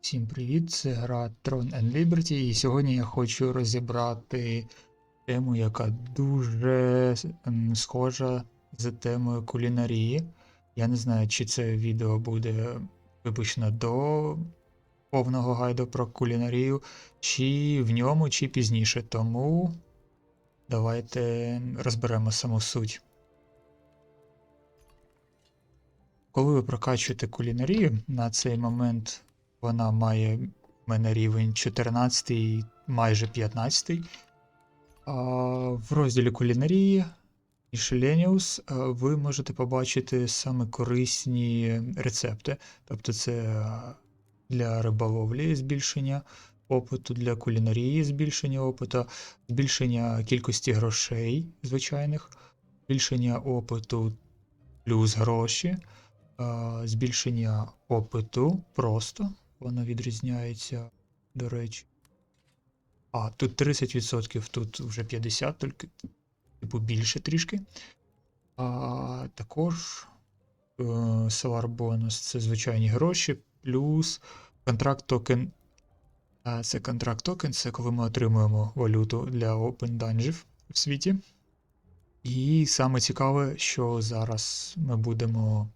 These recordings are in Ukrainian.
Всім привіт! Це гра Tron and Liberty, і сьогодні я хочу розібрати тему, яка дуже схожа з темою кулінарії. Я не знаю, чи це відео буде випущено до повного гайду про кулінарію, чи в ньому, чи пізніше. Тому давайте розберемо саму суть. Коли ви прокачуєте кулінарію, на цей момент вона має в мене рівень 14, майже 15. А в розділі кулінарії Miscellaneous а, ви можете побачити саме корисні рецепти. Тобто це для риболовлі збільшення опиту, для кулінарії збільшення опиту, збільшення кількості грошей звичайних, збільшення опиту плюс гроші, збільшення опиту просто. Воно відрізняється, до речі. А, тут 30%, тут вже 50%, тільки, типу, більше трішки. А також е, Solar бонус це звичайні гроші, плюс контракт токен. Це контракт токен, це коли ми отримуємо валюту для Open Dungeon в світі. І саме цікаве, що зараз ми будемо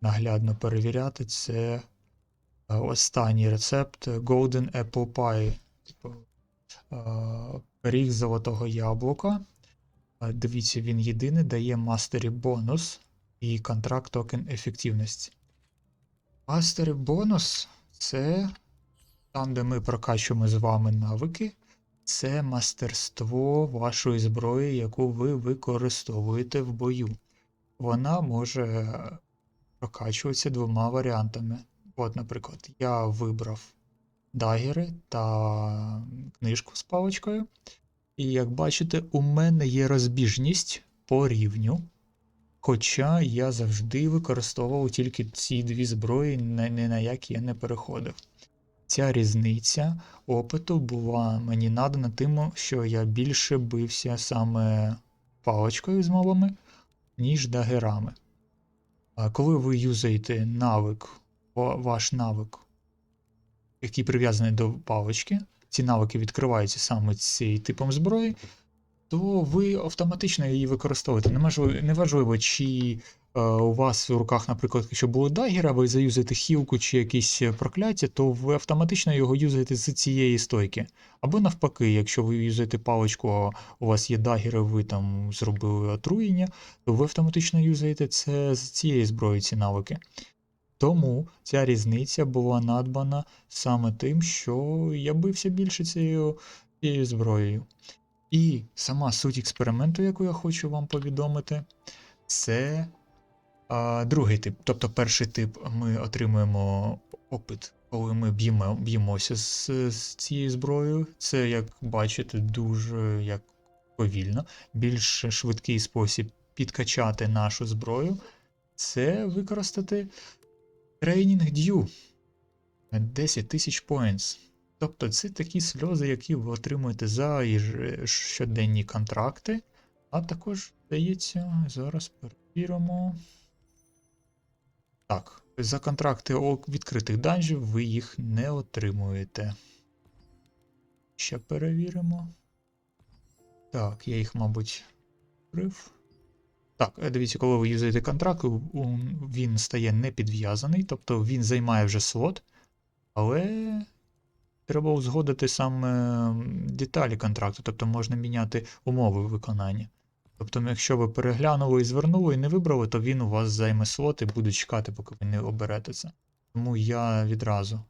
наглядно перевіряти, це останній рецепт Golden Apple Pie. Типу, е, пиріг золотого яблука. Е, Дивіться, він єдиний дає мастері бонус і контракт токен ефективності. Мастері бонус це там, де ми прокачуємо з вами навики. Це мастерство вашої зброї, яку ви використовуєте в бою. Вона може прокачуватися двома варіантами. От, наприклад, я вибрав дагери та книжку з паличкою. І як бачите, у мене є розбіжність по рівню. Хоча я завжди використовував тільки ці дві зброї, ні на які я не переходив. Ця різниця опиту була мені надана тим, що я більше бився саме паличкою з мовами, ніж дагерами. А коли ви юзаєте навик, ваш навик, який прив'язаний до палички, ці навики відкриваються саме цим типом зброї, то ви автоматично її використовуєте. Неважливо, неважливо чи е, у вас в руках, наприклад, якщо було дагер, а ви заюзаєте хілку чи якісь е, прокляття, то ви автоматично його юзаєте з цієї стойки. Або навпаки, якщо ви юзаєте паличку, а у вас є дагер, і ви там зробили отруєння, то ви автоматично юзаєте це з цієї зброї, ці навики. Тому ця різниця була надбана саме тим, що я бився більше цією, цією зброєю. І сама суть експерименту, яку я хочу вам повідомити, це а, другий тип. Тобто перший тип ми отримуємо опит, коли ми б'ємо, б'ємося з, з цією зброєю. Це, як бачите, дуже як повільно. Більш швидкий спосіб підкачати нашу зброю це використати тренінг дю 10 тисяч points. Тобто це такі сльози, які ви отримуєте за щоденні контракти. А також, здається, зараз перевіримо. Так, за контракти відкритих данжів ви їх не отримуєте. Ще перевіримо. Так, я їх, мабуть, відкрив. Так, е, дивіться, коли ви юзаєте контракт, він стає не підв'язаний, тобто він займає вже слот, але треба узгодити саме деталі контракту, тобто можна міняти умови виконання. Тобто, якщо ви переглянули і звернули і не вибрали, то він у вас займе слот і буде чекати, поки ви не оберете це. Тому я відразу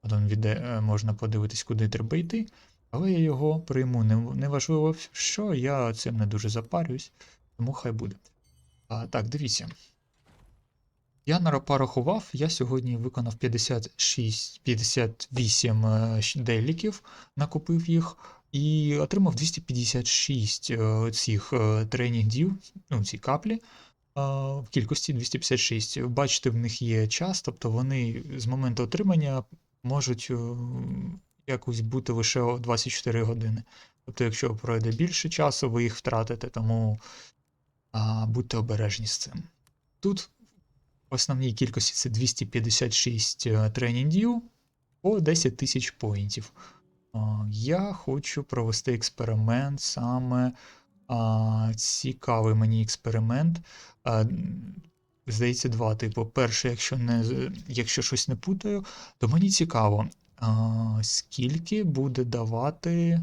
потім віде, е, можна подивитись, куди треба йти, але я його прийму. Не- Неважливо, що, я цим не дуже запарююсь, тому хай буде. А, так, дивіться. Я нара- порахував, я сьогодні виконав 56, 58 е, деліків, накупив їх і отримав 256 е, цих е, тренінгів, ну, ці каплі. В кількості 256. Бачите, в них є час, тобто вони з моменту отримання можуть якось бути лише 24 години. Тобто, якщо пройде більше часу, ви їх втратите, тому а, будьте обережні з цим. Тут в основній кількості це 256 е, тренінгів, по 10 тисяч поінтів. Я хочу провести експеримент саме а, цікавий мені експеримент. А, Здається, два типу. Перше, якщо не якщо щось не путаю, то мені цікаво, а, скільки буде давати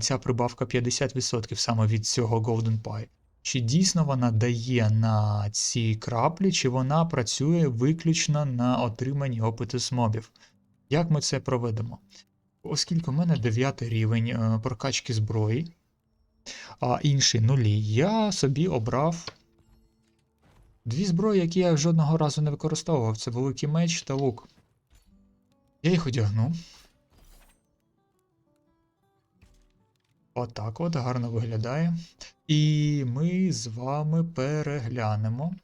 ця прибавка 50% саме від цього Golden Pie. Чи дійсно вона дає на ці краплі, чи вона працює виключно на отриманні опиту з мобів? Як ми це проведемо? Оскільки у мене 9 рівень е, прокачки зброї, а інший нулі, я собі обрав дві зброї, які я жодного разу не використовував. Це великий меч та лук. Я їх одягну. Отак от гарно виглядає. І ми з вами переглянемо.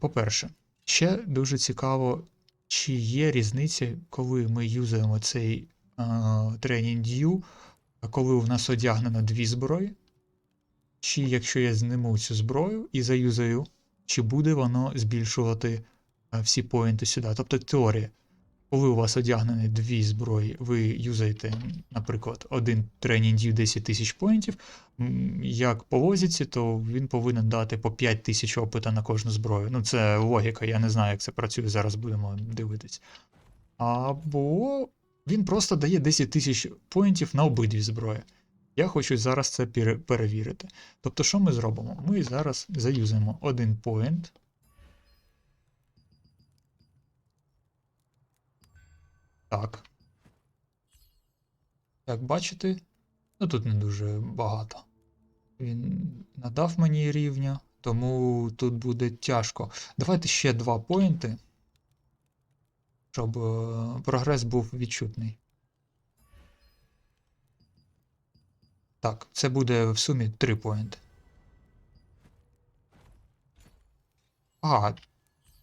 По-перше, ще дуже цікаво, чи є різниця, коли ми юзаємо цей тренінг дію, коли у нас одягнено дві зброї. Чи якщо я зниму цю зброю і заюзаю, чи буде воно збільшувати всі поінти сюди. Тобто теорія. Коли у вас одягнені дві зброї, ви юзаєте, наприклад, один тренінг 10 тисяч поінтів. Як по то він повинен дати по 5 тисяч опита на кожну зброю. Ну, це логіка, я не знаю, як це працює, зараз будемо дивитись. Або він просто дає 10 тисяч поінтів на обидві зброї. Я хочу зараз це перевірити. Тобто, що ми зробимо? Ми зараз заюзаємо один поінт. Так. Як бачите, ну тут не дуже багато. Він надав мені рівня, тому тут буде тяжко. Давайте ще два поінти, щоб е, прогрес був відчутний. Так, це буде в сумі 3 поінти. А,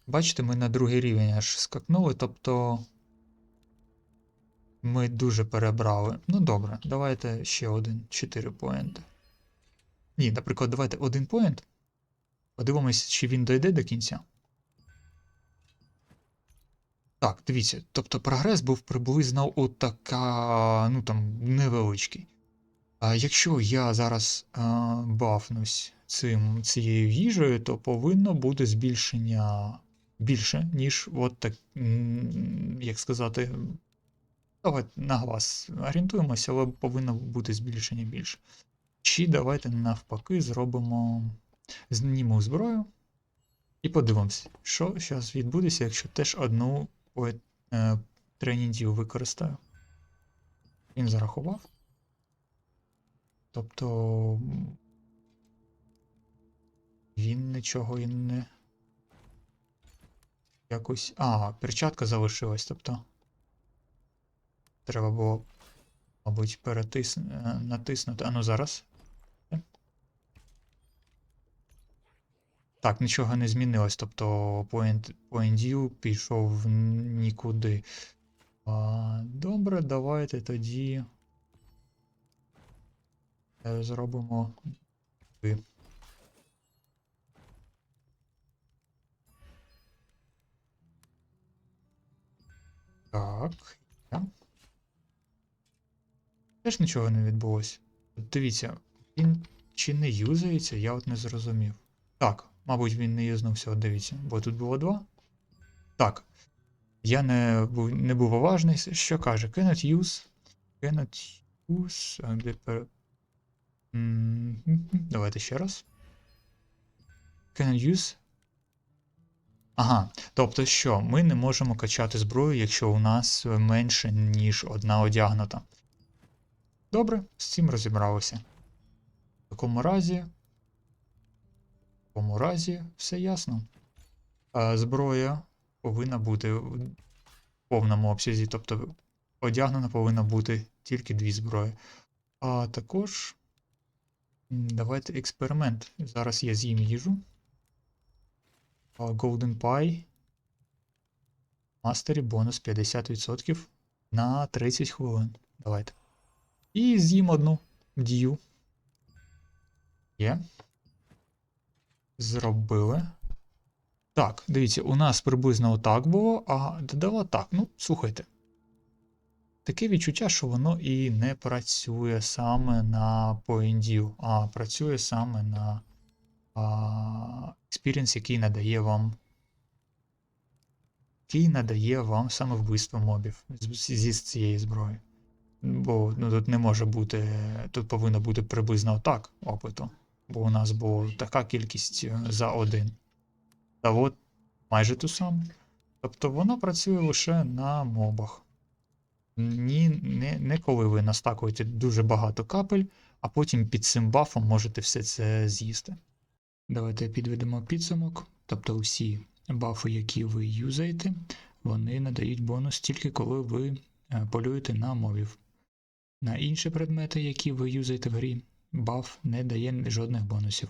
бачите, ми на другий рівень аж скакнули, тобто. Ми дуже перебрали. Ну добре, давайте ще один 4 поінти. Ні, наприклад, давайте один поінт. Подивимось, чи він дойде до кінця. Так, дивіться, тобто прогрес був приблизно отака, ну там, невеличкий. А якщо я зараз а, бафнусь цим, цією їжею, то повинно бути збільшення більше, ніж от так, як сказати, давайте на глаз орієнтуємося, але повинно бути збільшення більше. Чи давайте навпаки зробимо знімемо зброю і подивимося, що зараз відбудеться, якщо теж одну е, тренінгів використаю. Він зарахував. Тобто він нічого і не. Якось. А, перчатка залишилась, тобто. Треба було, мабуть, перетис... е, натиснути. А ну зараз. Так, нічого не змінилось, тобто point, point view пішов нікуди. А, добре, давайте тоді е, зробимо. Так. Теж нічого не відбулося. Дивіться, він чи не юзається, я от не зрозумів. Так, мабуть, він не юзнувся, от дивіться, бо тут було два. Так. Я не був, не був уважний. Що каже? Cannot use. Cannot use. Давайте ще раз. Cannot use. Ага, тобто що, ми не можемо качати зброю, якщо у нас менше, ніж одна одягнута. Добре, з цим розібралися. В такому разі. В такому разі все ясно. А, зброя повинна бути в повному обсязі, тобто одягнена повинна бути тільки дві зброї. А також давайте експеримент. Зараз я з'їм їжу. Golden Pie. Мастері бонус 50% на 30 хвилин. Давайте. І з'їм одну дію. Є. Зробили. Так, дивіться, у нас приблизно отак було, а додала так. Ну, слухайте. Таке відчуття, що воно і не працює саме на поіндів, а працює саме на а, експіріенс, який надає вам. Який надає вам саме вбивство мобів зі цієї зброї. Бо ну, тут не може бути, тут повинно бути приблизно так опиту. Бо у нас була така кількість е, за один. Та от майже ту саму. Тобто вона працює лише на мобах. Ні, не, не коли ви настакуєте дуже багато капель, а потім під цим бафом можете все це з'їсти. Давайте підведемо підсумок. Тобто усі бафи, які ви юзаєте, вони надають бонус тільки коли ви е, полюєте на мовів. На інші предмети, які ви юзаєте в грі, баф не дає жодних бонусів.